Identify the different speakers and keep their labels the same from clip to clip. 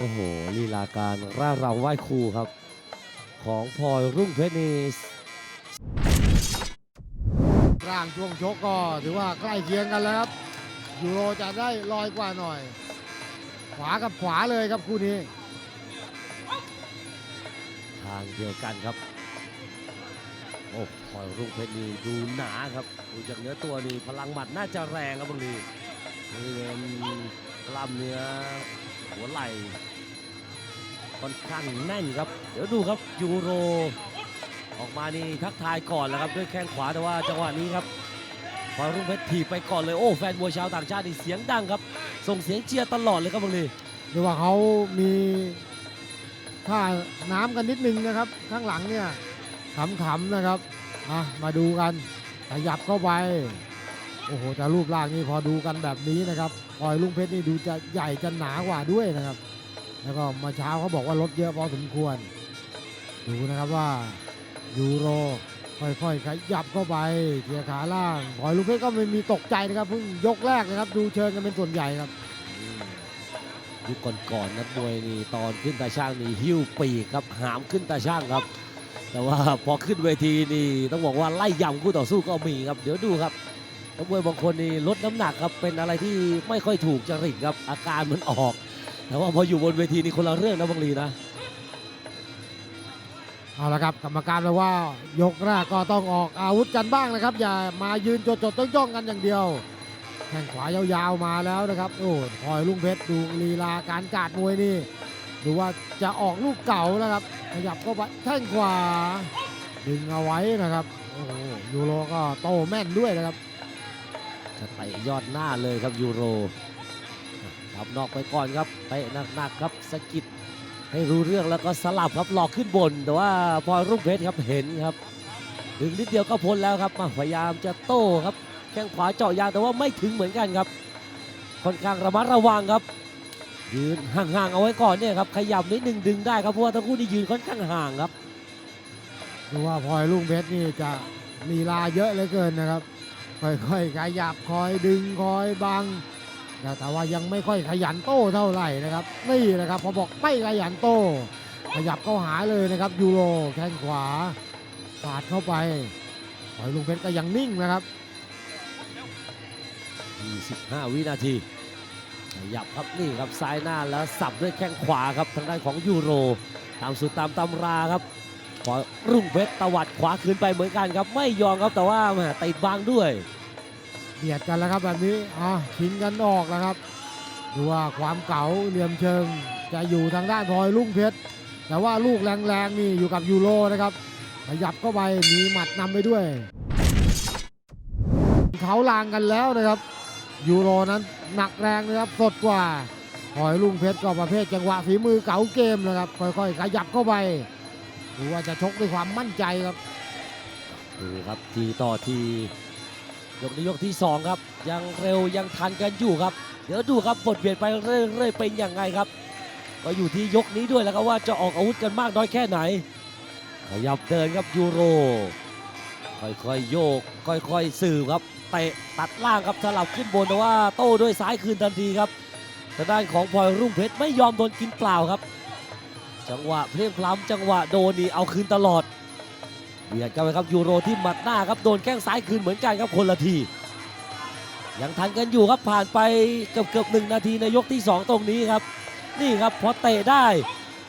Speaker 1: โอ้โหลีลาการร่าเราไหว้ครูครับ ของพลอยรุ่งเพชรนี่
Speaker 2: ร่างช่วงชกก็ถือว่าใกล้เคียงกันแล้วครับยูโรจะได้ลอยกว่าหน่อย ขวากับขวาเลยครับคู่นี้
Speaker 1: ทางเดียวกันครับโอ้พลอยรุ่งเพชรนี่ดูหนาครับดูจากเนื้อตัวนี่พลังหมัดน่าจะแรงครับบางทีบริเวณกล้ามเนื้อหัวไหล่ ค่อนข้างแน่นครับ เดี๋ยวดูครับยูโร ออกมานี่ทักทายก่อนแล้วครับด้วยแข้งขวาแต่ว่าจังหวะนี้ครับพอยรุ่งเพชรถีบไปก่อนเลยโอ้แฟนมวยชาวต่างชาตินี่เสียงดังครับ ส่งเสียงเชียร์ตลอดเลยครับบางที
Speaker 2: หรือว่าเขามีท่าน้ำกันนิดนึงนะครับ ข้างหลังเนี่ยขำๆนะครับอะมาดูกันขยับเข้าไปโอ้โหแต่รูปร่างนี่พอดูกันแบบนี้นะครับพลอยลุงเพชรนี่ดูจะใหญ่จะหนากว่าด้วยนะครับ แล้วก็มาเช้าเขาบอกว่าลดเยอะพอสมควร ดูนะครับว่ายูโรค่อยๆขยับเข้าไปเทียร์ขาล่างพอยลุงเพชรก็ไม่มีตกใจนะครับเพิ่งยกแรกนะครับ ดูเชิญกันเป็นส่วนใหญ่ครับ
Speaker 1: ยุคก่อนๆนักมวยนี่ตอนขึ้นตาช่างนี่หิ้วปีกครับหามขึ้นตาช่างครับ แต่ว่าพอขึ้นเวทีนี่ต้องบอกว่าไล่ยำคู่ต่อสู้ก็มีครับ เดี๋ยวดูครับนักมวยบางคนนี่ลดน้ำหนักครับเป็นอะไรที่ไม่ค่อยถูกจริตครับอาการมันออก แต่ว่าพออยู่บนเวทีนี่คนละเรื่องนะบางลีนะ
Speaker 2: เอาละครับกรรมการเลยว่ายกแรกก็ต้องออกอาวุธกันบ้างนะครับ อย่ามายืนจดจดๆจ้องๆกันอย่างเดียวแข้งขวายาวๆมาแล้วนะครับโอ้พลอยลุงเพชรดูลีลาการกาดมวยนี่ดูว่าจะออกลูกเก่าแล้วครับขยับเข้าไปแข้งขวาดึงเอาไว้นะครับโอ้โหยูโรก็โตแม่นด้วยนะครับ
Speaker 1: จะเตะยอดหน้าเลยครับยูโร ทับนอกไปก่อนครับเตะหนักๆครับสกิดให้รู้เรื่องแล้วก็สลับครับหลอกขึ้นบน แต่ว่าพอยรุ่งเพชรครับเห็นครับถึงนิดเดียวก็พ้นแล้วครับมาพยายามจะโต้ครับแข้งขวาเจาะยางแต่ว่าไม่ถึงเหมือนกันครับ ค่อนข้างระมัดระวังครับ ยืนห่างๆเอาไว้ก่อนเนี่ยครับขยับนิดนึงดึงได้ครับเพราะว่าทั้งคู่นี่ยืนค่อนข้างห่างครับ
Speaker 2: ดูว่าพลอยลุงเพชรนี่จะลีลาเยอะเหลือเกินนะครับค่อยๆขยับคอยดึงคอยบัง แต่แต่ว่ายังไม่ค่อยขยันโต้เท่าไหร่นะครับ นี่นะครับพอบอกไม่ขยันโต้ ขยับเข้าหาเลยนะครับยูโรแข้งขวาปาดเข้าไปพลอยลุงเพชรก็ยังนิ่งนะครับ
Speaker 1: 25 วินาที ขยับครับนี่ครับซ้ายหน้าแล้วสับด้วยแข้งขวาครับทางด้านของยูโร ตามสุดตามตำราครับขอรุ่งเพชรตวัดขวาคืนไปเหมือนกันครับ ไม่ยอมครับแต่ว่าแหมติดบังด้วย
Speaker 2: เบียดกันแล้วครับแบบนี้อะชิงกันออกแล้วครับดูว่าความเก๋าเหลี่ยมเชิง จะอยู่ทางด้านพลอยลุงเพชรแต่ว่าลูกแรงๆนี่อยู่กับยูโรนะครับขยับเข้าไปมีหมัดนำไปด้วย เขาลางกันแล้วนะครับยูโรนั้นหนักแรงนะครับสดกว่าพลอยลุงเพชรก็ประเภทจังหวะฝีมือเก๋าเกมนะครับค่อยๆขยับเข้าไปดูว่าจะชกด้วยความมั่นใจครับ
Speaker 1: ดูครับทีต่อที ยกนี้ยกที่สองครับ ยังเร็วยังทันกันอยู่ครับ เดี๋ยวดูครับบทเปลี่ยนไปเรื่อยๆเป็นอยังไงครับ ก็อยู่ที่ยกนี้ด้วยแล้วครับว่าจะออกอาวุธกันมากน้อยแค่ไหน ขยับเดินครับยูโร ค่อยๆโยก ค่อยๆสืบครับเตะตัดล่างครับสลับขึ้นบนแต่ว่าโต้ด้วยซ้ายคืนทันทีครับทางด้านของพลอยรุ่งเพชรไม่ยอมโดนกินเปล่าครับ จังหวะเพลียงพล้ำจังหวะโดนนี่เอาคืนตลอด เบียดกันไปครับยูโรที่หมัดหน้าครับโดนแข้งซ้ายคืนเหมือนกันครับคนละที ยังทันกันอยู่ครับผ่านไปเกือบเกือบหนึ่งนาทีในยกที่ 2 ตรงนี้ครับ นี่ครับพอเตะได้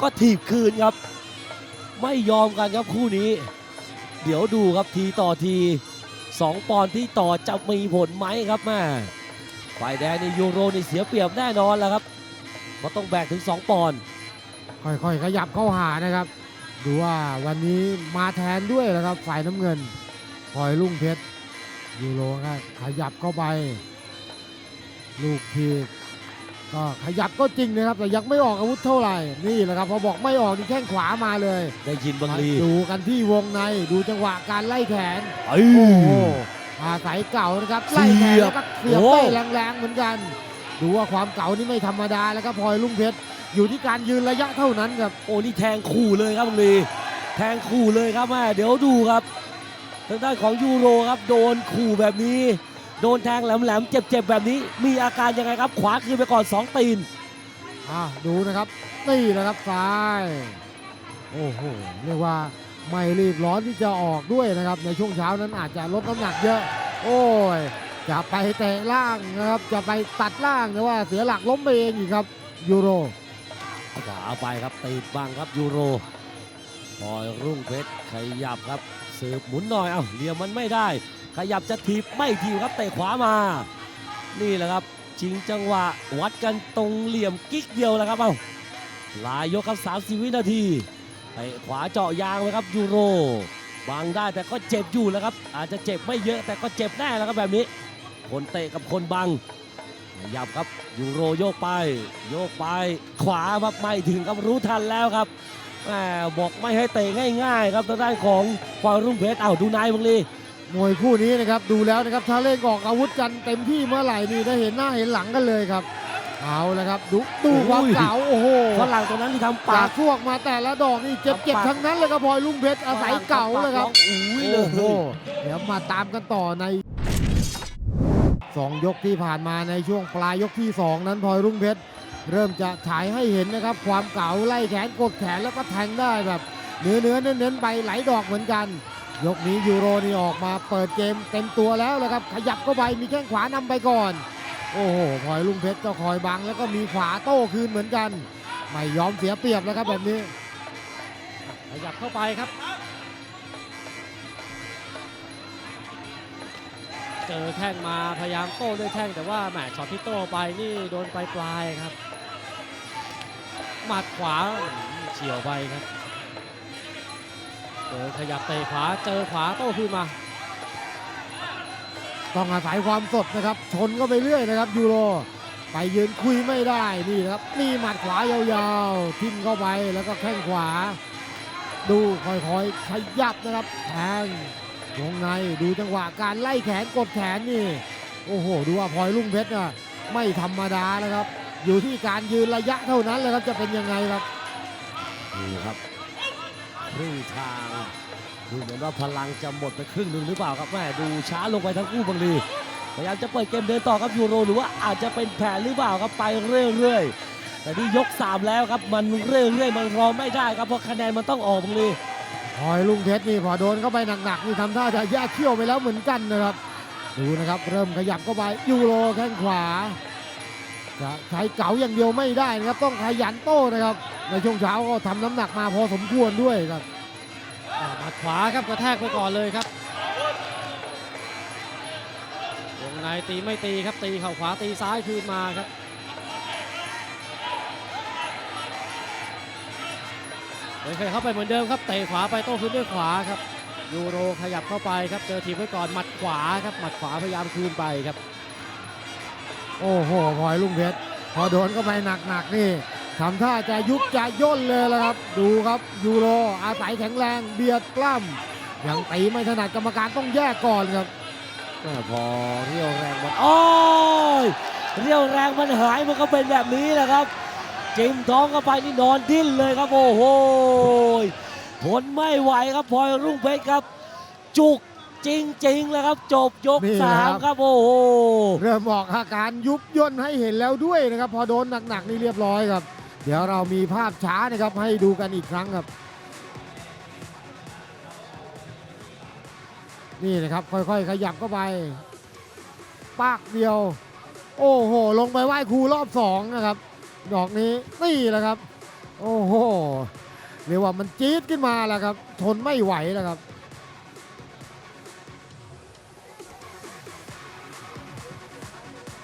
Speaker 1: ก็ถีบคืนครับ ไม่ยอมกันครับคู่นี้ เดี๋ยวดูครับทีต่อที 2 ปอนที่ต่อจะมีผลไหมครับแม่ฝ่ายแดงนี่ยูโรนี่เสียเปรียบแน่นอนแล้วครับเพราะต้องแบกถึง 2 ปอน
Speaker 2: ค่อยๆขยับเข้าหานะครับ ดูว่าวันนี้มาแทนด้วยนะครับฝ่ายน้ำเงินพลอยลุ่งเพชรยูโรก็ขยับเข้าไป ลูกทีบก็ขยับก็จริงนะครับ แต่ยังไม่ออกอาวุธเท่าไหร่นี่แหละครับพอบอกไม่ออกนี่แข้งขวามาเลย
Speaker 1: ได้ยินบางลี
Speaker 2: ดูกันที่วงในดูจังหวะการไล่แขน
Speaker 1: เอ้ย
Speaker 2: โอ้โหอาศัยเก่านะครับไล่แขนแล้วก็เสียบ
Speaker 1: โอ้
Speaker 2: ได้แรงๆเหมือนกัน ดูว่าความเก่านี่ไม่ธรรมดาแล้วก็พลอยลุ่งเพชรอยู่ที่การยืนระยะเท่านั้นครับ
Speaker 1: โอ้นี่แทงคู่เลยครับบางลีแทงคู่เลยครับแม่เดี๋ยวดูครับ ทางด้านของยูโรครับโดนคู่แบบนี้ โดนแทงแหลมๆเจ็บๆแบบนี้ มีอาการยังไงครับ ขวาคืนไปก่อน 2 ตีน
Speaker 2: อะดูนะครับนี่แหละครับซ้ายโอ้โหเรียกว่าไม่รีบร้อนที่จะออกด้วยนะครับ ในช่วงเช้านั้นอาจจะลดน้ำหนักเยอะ โอ้ย จะไปเตะล่างนะครับจะไปตัดล่างแต่ว่าเสียหลักล้มไปเองอีกครับยูโร
Speaker 1: ขวาไปครับติดบังครับยูโรพลอยรุ่งเพชรขยับครับสืบหมุนหน่อยเอ้าเหลี่ยมมันไม่ได้ ขยับจะถีบไม่ถีบครับเตะขวามา นี่แหละครับชิงจังหวะวัดกันตรงเหลี่ยมกิ๊กเดียวแล้วครับเอ้าลายยกครับ30 วินาทีเตะขวาเจาะยางเลยครับยูโรบังได้แต่ก็เจ็บอยู่แล้วครับ อาจจะเจ็บไม่เยอะแต่ก็เจ็บแน่แล้วครับแบบนี้ คนเตะกับคนบังขยับครับยูโรโยกไป โยกไป ขวาครับไม่ถึงครับรู้ทันแล้วครับแหมบอกไม่ให้เตะง่ายๆ ครับทางด้านของพลอยรุ่งเพชรเอ้าดูนายบังลี
Speaker 2: มวยคู่นี้นะครับดูแล้วนะครับถ้าเล่นออกอาวุธกันเต็มที่เมื่อไหร่นี่ได้เห็นหน้าเห็นหลังกันเลยครับ เอาละครับดูดูความเก่าโอ้โห
Speaker 1: ฝรั่งตรงนั้นที่ทำ
Speaker 2: ปา
Speaker 1: ปาก
Speaker 2: ดพวกมาแต่ละดอกนี่เจ็บเจ็บทั้งนั้นเลยครับพลอยลุงเพชรอาศัยเก่าเลยครับ
Speaker 1: อุ้ยเล
Speaker 2: โอ้โห
Speaker 1: ย
Speaker 2: เดี๋ยวมาตามกันต่อใน สองยกที่ผ่านมาในช่วงปลายยกที่สองนั้นพลอยรุ่งเพชรเริ่มจะฉายให้เห็นนะครับ ความเก่าไล่แขนกดแขนแล้วก็แทงได้แบบเนื้อเนื้อเน้นเน้นๆไปไหลดอกเหมือนกัน ยกนี้ยูโรนี่ออกมาเปิดเกมเต็มตัวแล้วนะครับ ขยับเข้าไปมีแข้งขวานำไปก่อน โอ้โหพลอยลุงเพชรก็คอยบังแล้วก็มีขวาโต้คืนเหมือนกัน ไม่ยอมเสียเปรียบแล้วครับแบบนี้
Speaker 3: ขยับเข้าไปครับ เจอแข้งมาพยายามโต้ด้วยแข้งแต่ว่าแหมช็อตที่โต้ไปนี่โดนปลายปลายครับหมัดขวาเฉียวไปครับเจอขยับเตะขวาเจอขวาโต้คืนมา
Speaker 2: ต้องอาศัยความสดนะครับ ชนก็ไปเรื่อยนะครับยูโรไปยืนคุยไม่ได้นี่นะครับนี่หมัดขวายาวๆ ทิ่มเข้าไปแล้วก็แข้งขวา ดูค่อยๆขยับนะครับแทง วงในดูจังหวะการไล่แขนกดแขนนี่ โอ้โห ดูว่าพลอยลุงเพชรน่ะไม่ธรรมดานะครับ อยู่ที่การยืนระยะเท่านั้นเลยครับจะเป็นยังไงครับ
Speaker 1: นี่ครับครึ่งทางดูเหมือนว่าพลังจะหมดไปครึ่งหนึ่งหรือเปล่าครับแม่ดูช้าลงไปทั้งคู่บางลีพยายามจะเปิดเกมเดินต่อครับยูโรหรือว่าอาจจะเป็นแผนหรือเปล่าครับไปเรื่อยๆแต่นี่ยก 3 แล้วครับมันเรื่อยๆมันรอไม่ได้ครับเพราะคะแนนมันต้องออกบางลี
Speaker 2: พอยลุงเพชรนี่พอโดนเข้าไปหนักๆนี่ทำท่าจะแยกเขี้ยวไปแล้วเหมือนกันนะครับ ดูนะครับเริ่มขยับเข้าไปยูโรแข้งขวาจะใช้เก๋าอย่างเดียวไม่ได้นะครับ ต้องขยันโต้นะครับ ในช่วงเช้าก็ทำน้ำหนักมาพอสมควรด้วยครับ
Speaker 3: อ่าหมัดขวาครับกระแทกไปก่อนเลยครับวงในตีไม่ตีครับตีเข่าขวาตีซ้ายคืนมาครับ เดินเข้าไปเหมือนเดิมครับเตะขวาไปโต้คืนด้วยขวาครับยูโรขยับเข้าไปครับเจอทีมไว้ก่อนหมัดขวาครับหมัดขวาพยายามคืนไปครับ
Speaker 2: โอ้โหพลอยลุงเพชรพอโดนเข้าไปหนักๆนี่ทำท่าจะยุบจะย่นเลยละครับ ดูครับยูโรอาศัยแข็งแรงเบียดปล้ำยังตีไม่ถนัดกรรมการต้องแยกก่อนครับ
Speaker 1: แม่พอเรียวแรงมันโอ้ยเรียวแรงมันหายมันก็เป็นแบบนี้แหละครับ จิ้มท้องเข้าไปนี่นอนดิ้นเลยครับโอ้โหทนไม่ไหวครับพลอยรุ่งเพชรครับ จุกจริงๆเลยครับจบยก
Speaker 2: นี่
Speaker 1: สาม
Speaker 2: นะครับ
Speaker 1: ครับโอ้โห
Speaker 2: เริ่มออกอาการยุบย่นให้เห็นแล้วด้วยนะครับ พอโดนหนักๆนี่เรียบร้อยครับ เดี๋ยวเรามีภาพช้านะครับให้ดูกันอีกครั้งครับ นี่นะครับค่อยๆ ขยับเข้าไป ปากเดียว โอ้โห ลงไปไหว้ครูรอบสองนะครับ ดอกนี้นี่แหละครับ โอ้โหเรียกว่ามันจี๊ดขึ้นมาแล้วครับ ทนไม่ไหวแล้วครับ